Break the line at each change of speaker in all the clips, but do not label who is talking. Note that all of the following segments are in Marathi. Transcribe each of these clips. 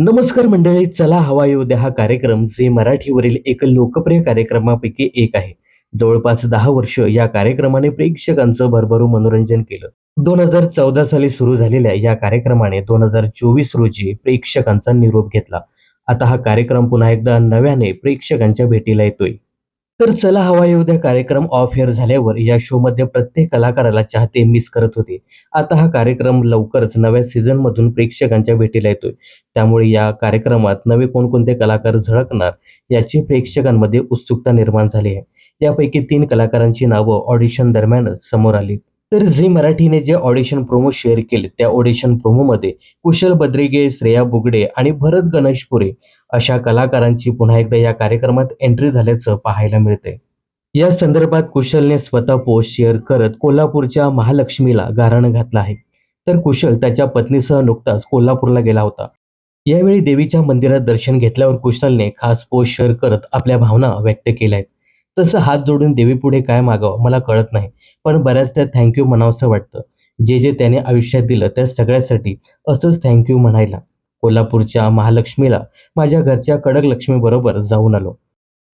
नमस्कार मंडळी चला हवा येऊ द्या हा कार्यक्रम. जे मराठीवरील एक लोकप्रिय कार्यक्रमापैकी एक आहे. जवळपास दहा वर्ष या कार्यक्रमाने प्रेक्षकांचं भरभरून मनोरंजन केलं. दोन हजार चौदा साली सुरू झालेल्या या कार्यक्रमाने दोन हजार चोवीस रोजी प्रेक्षकांचा निरोप घेतला. आता हा कार्यक्रम पुन्हा एकदा नव्याने प्रेक्षकांच्या भेटीला येतोय. तर चला हवा येऊ द्या कार्यक्रम ऑफ एअर झाल्यावर. या शो मध्ये प्रत्येक कलाकाराला चाहते मिस करत होते. आता हा कार्यक्रम लवकरच नव्या सीझन मधून प्रेक्षकांच्या भेटीला येतोय. त्यामुळे या कार्यक्रमात नवे कोणकोणते कलाकार झळकणार याची प्रेक्षकांमध्ये उत्सुकता निर्माण झाली आहे. यापैकी तीन कलाकारांची नावं ऑडिशन दरम्यानच समोर आली तर झी मराठीने जे ऑडिशन प्रोमो शेअर केले त्या ऑडिशन प्रोमोमध्ये कुशल बद्रिगे श्रेया बुगडे आणि भरत गणेशपुरे अशा कलाकारांची पुन्हा एकदा या कार्यक्रमात एंट्री झाल्याचं पाहायला मिळतंय. या संदर्भात कुशलने स्वतः पोस्ट शेअर करत कोल्हापूरच्या महालक्ष्मीला गारण घातलं आहे. तर कुशल त्याच्या पत्नीसह नुकताच कोल्हापूरला गेला होता. यावेळी देवीच्या मंदिरात दर्शन घेतल्यावर कुशलने खास पोस्ट शेअर करत आपल्या भावना व्यक्त केल्या आहेत. तसं हात जोडून देवीपुढे काय मागावं मला कळत नाही. पण बऱ्याचदा थँक्यू म्हणावंसं वाटतं. जे जे त्याने आयुष्यात दिलं त्या सगळ्यासाठी असंच थँक्यू म्हणायला. कोल्हापूरच्या महालक्ष्मीला माझ्या घरच्या कडक लक्ष्मीबरोबर जाऊन आलो.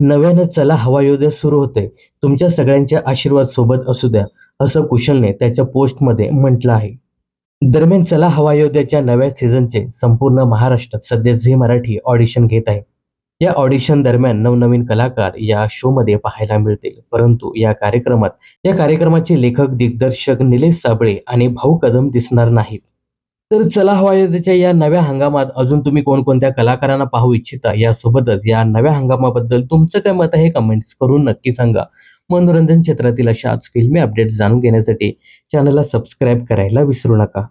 नव्यानं चला हवा योद्या सुरू होते तुमच्या सगळ्यांच्या आशीर्वाद सोबत असू द्या असं कुशलने त्याच्या पोस्टमध्ये म्हटलं आहे. दरम्यान चला हवा योद्याच्या नव्या सीझनचे संपूर्ण महाराष्ट्रात सध्या झी मराठी ऑडिशन घेत आहे. या ऑडिशन दरम्यान नवनवीन कलाकार या शो मध्ये पाहायला मिळतील. परंतु या कार्यक्रमात या कार्यक्रमाचे लेखक दिग्दर्शक निलेश साबळे आणि भाऊ कदम दिसणार नाहीत. तर चला हवा या नव्या हंगामात अजून तुम्ही कोणकोणत्या कलाकारांना पाहू इच्छिता? यासोबतच या नव्या हंगामाबद्दल तुमचं काय मत आहे कमेंट्स करून नक्की सांगा. मनोरंजन क्षेत्रातील अशाच फिल्मी अपडेट जाणून घेण्यासाठी चॅनलला सबस्क्राईब करायला विसरू नका.